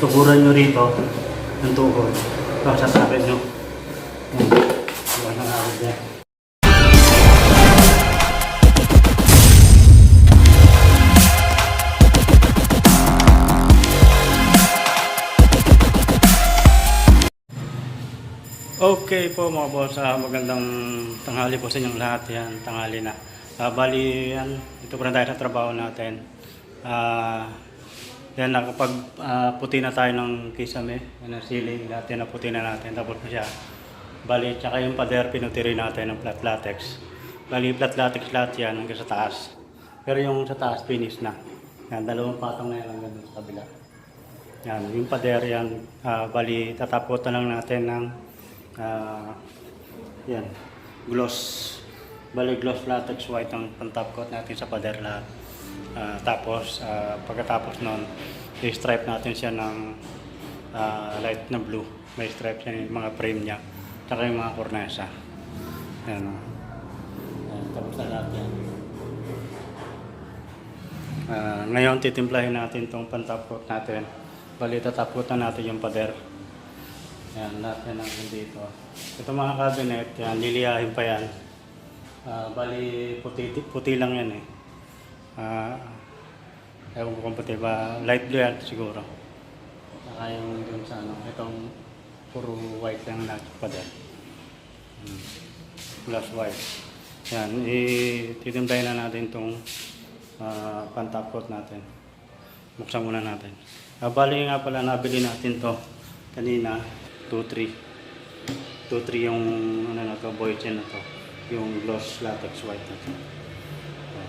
tukuran nyo rito ng tuhod. Tapos sasabit nyo. Iwan na agad yan. Okay po mga boss, Ah, magandang tanghali po sa inyong lahat. Yan, tanghali na. Ah, bali, yan, ito pa rin tayo sa trabaho natin. Ah, yan, nakapag ah, puti na tayo ng kisame, ang sili, lahat yan naputi na natin, tapos na siya. Bali, tsaka yung pader, pinutiri natin ng flat latex. Bali, flat latex lahat yan hanggang sa taas. Pero yung sa taas, finish na. Yan, dalawang patong na yan hanggang sa kabila. Yan, yung pader yan, ah, bali, tataputan lang natin ng Ah, yan. Gloss. Bali gloss latex white ang pang-top coat natin sa pader lahat. Ah, tapos, ah, pagkatapos nun, i-stripe natin siya ng ah, light na blue. May stripe siya yung mga frame niya. Tsaka yung mga kornesa. Yan. oh. Yan, tapos na lahat yan. Ah, ngayon, titimplahin natin itong pang-top coat natin. Bali, tataputan natin yung pader. Yan, lahat yan ang dito. Ito mga cabinet, yan, liliyahin pa yan. Ah, bali, puti, puti lang yan eh. Ah, ewan ko kung ba, light blue yan siguro. Saka yung dun sa ano, itong puro white lang na pa din. Hmm. Plus white. Yan, ititimplahin na natin itong uh, pantapot natin. Buksan muna natin. Ah, bali nga pala, nabili natin to kanina, 2-3. 2-3 yung ano na to, boy chain na to. Yung gloss latex white na to.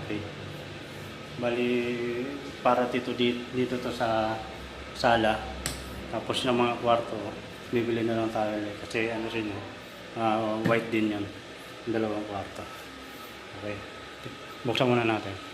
Okay. Bali, para dito, dito, to sa sala. Tapos ng mga kwarto, bibili na lang tayo ulit. Kasi ano rin yun, ah, white din. Yung dalawang kwarto. Okay. Buksan muna natin.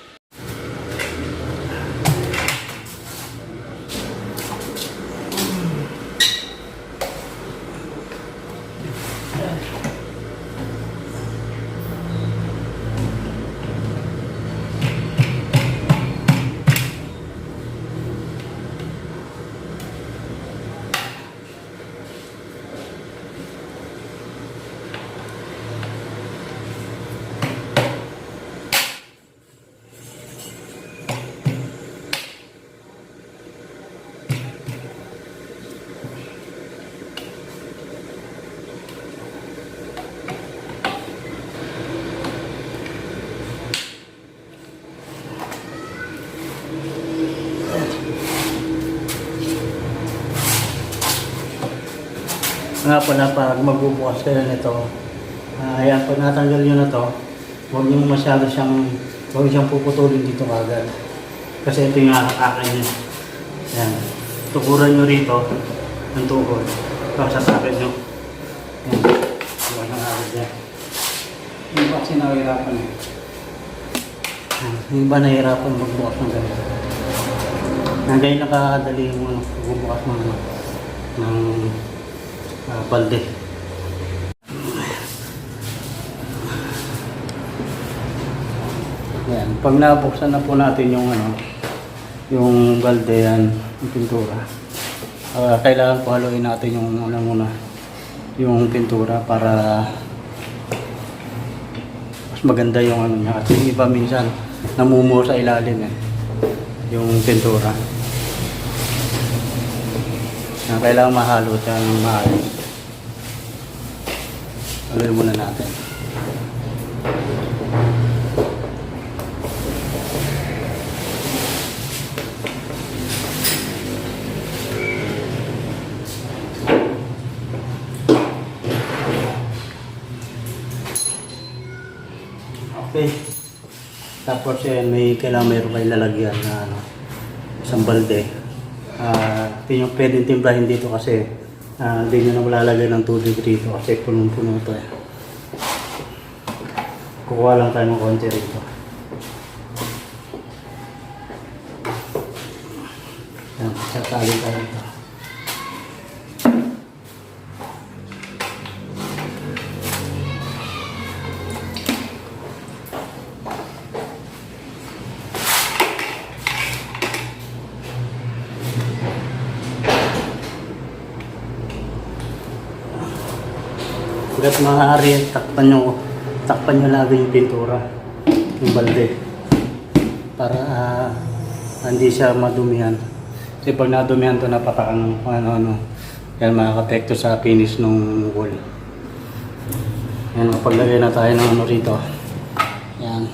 Nga pala, pag magbubukas kayo nito, uh, ayan, pag natanggal nyo na to, huwag nyo masyado siyang, huwag nyo siyang puputulin dito agad. Kasi ito yung akin niya. Ayan. Tukuran nyo rito ng tuhod. Tapos sasakit nyo. Ayan. Diba na agad yan. Yung kasi nahihirapan eh. Ayan. Yung iba magbukas ng ganito. Nandiyan nakakadali yung ano, magbubukas ng, ng uh, balde. Yan, pag nabuksan na po natin yung ano, yung balde yan, yung pintura. ah, kailangan po haluin natin yung ano muna, yung pintura para mas maganda yung ano niya. Kasi iba minsan namumuo sa ilalim eh, yung pintura. Na kailangan mahalo siya ng maayos. Haluin muna natin. Okay. Tapos yan, may kailangan mayroon kayo lalagyan na ano, isang balde. Uh, pwedeng timplahin dito kasi ah, hindi nyo na malalagay ng tubig dito kasi punong-puno to eh. Kukuha lang tayo ng konti rito. Yan, sasalin tayo rito. Hanggat maaari, takpan nyo ko takpan nyo lagi yung pintura, yung balde. Para ah, hindi siya madumihan. Kasi pag nadumihan to napatakan ng ano-ano, yan makakapekto sa finish ng wool. Yan, mapaglagay na tayo ng ano rito. Yan.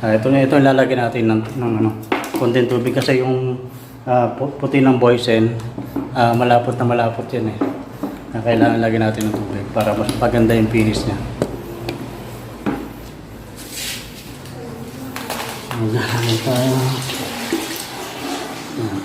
Ah, ito na ito lalagyan natin ng, ng ano, konting tubig kasi yung pu- puti ng boysen, ah, malapot na malapot yan eh. Na kailangan lagyan natin ng tubig para mas paganda yung finish niya. Maglalagay tayo. Yan.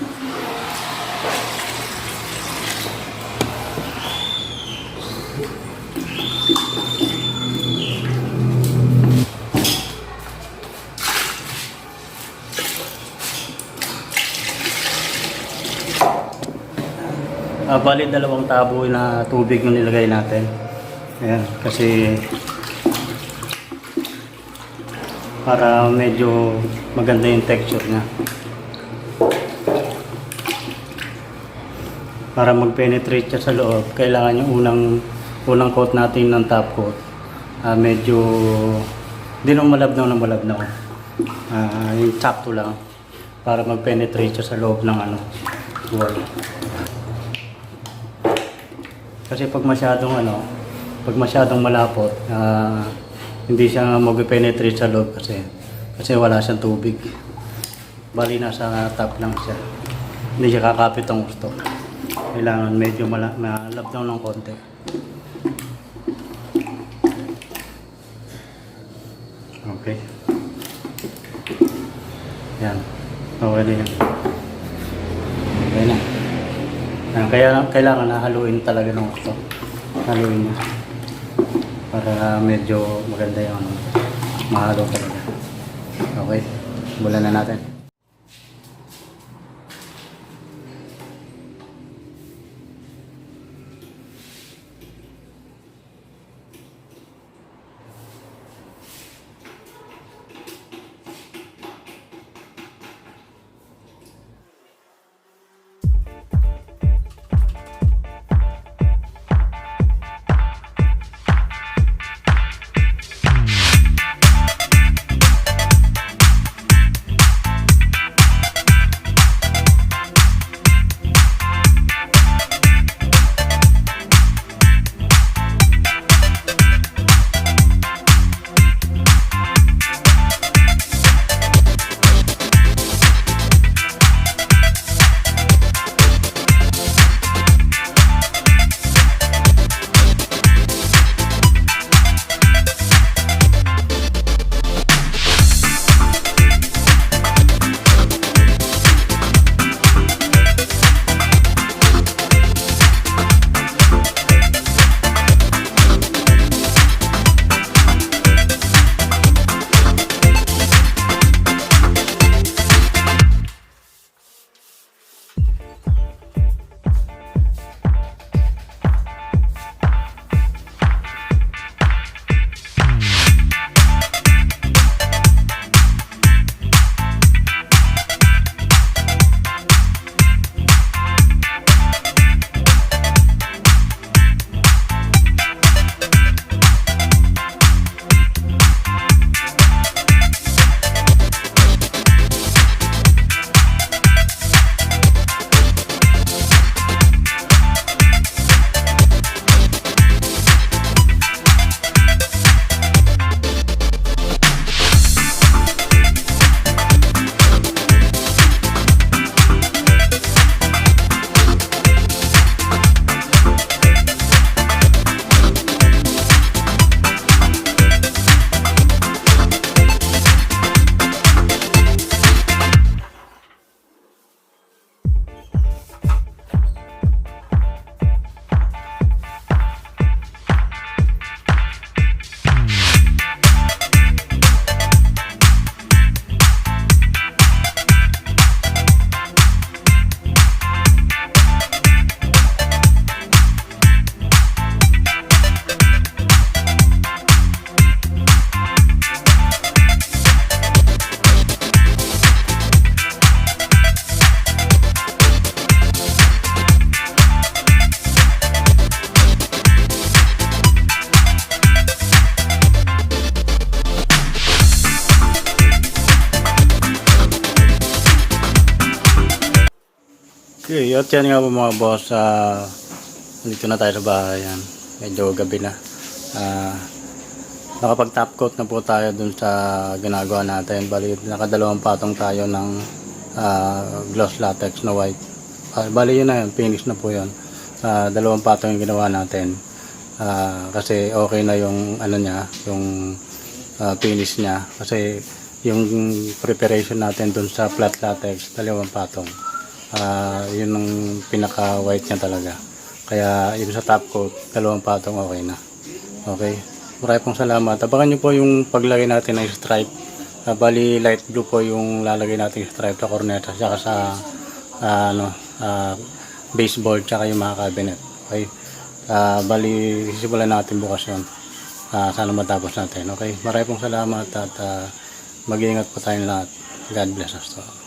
Ah, bali dalawang tabo na tubig yung nilagay natin. Ayan, kasi para medyo maganda yung texture niya. Para mag-penetrate siya sa loob, kailangan yung unang unang coat natin ng top coat. Ah, medyo hindi naman malabnaw na malabnaw. Ah, yung sakto lang para mag-penetrate siya sa loob ng ano, wall. Kasi pag masyadong ano, pag masyadong malapot, ah, hindi siya mag-penetrate sa loob kasi kasi wala siyang tubig. Bali nasa top lang siya. Hindi siya kakapit ang gusto. Kailangan medyo mala malabnaw ng konti. Okay. Yan. Okay na yan. Okay na. Ah, kaya kailangan na haluin talaga ng gusto. Haluin niya. Para medyo maganda yung ano. Mahalo talaga. Okay. Simulan na natin. Okay, at yan nga po mga boss. ah dito na tayo sa bahay. Yan. Medyo gabi na. Ah nakapag top coat na po tayo dun sa ginagawa natin. Bali, nakadalawang patong tayo ng ah, gloss latex na white. Ah, bali yun na yun, finish na po yun. Ah, dalawang patong yung ginawa natin. Ah, kasi okay na yung ano niya, yung ah, finish niya. Kasi yung preparation natin dun sa flat latex, dalawang patong. Ah, yun ang pinaka white niya talaga. Kaya yung sa top coat, dalawang patong okay na. Okay. Maraming pong salamat. Abangan nyo po yung paglagay natin ng stripe. Ah, bali light blue po yung lalagay natin stripe sa corneta tsaka sa ah, ano, ah, baseball tsaka yung mga cabinet. Okay. Ah, bali sisimulan natin bukas yun. Ah, sana matapos natin. Okay. Maraming pong salamat at ah, mag-iingat po tayong lahat. God bless us all.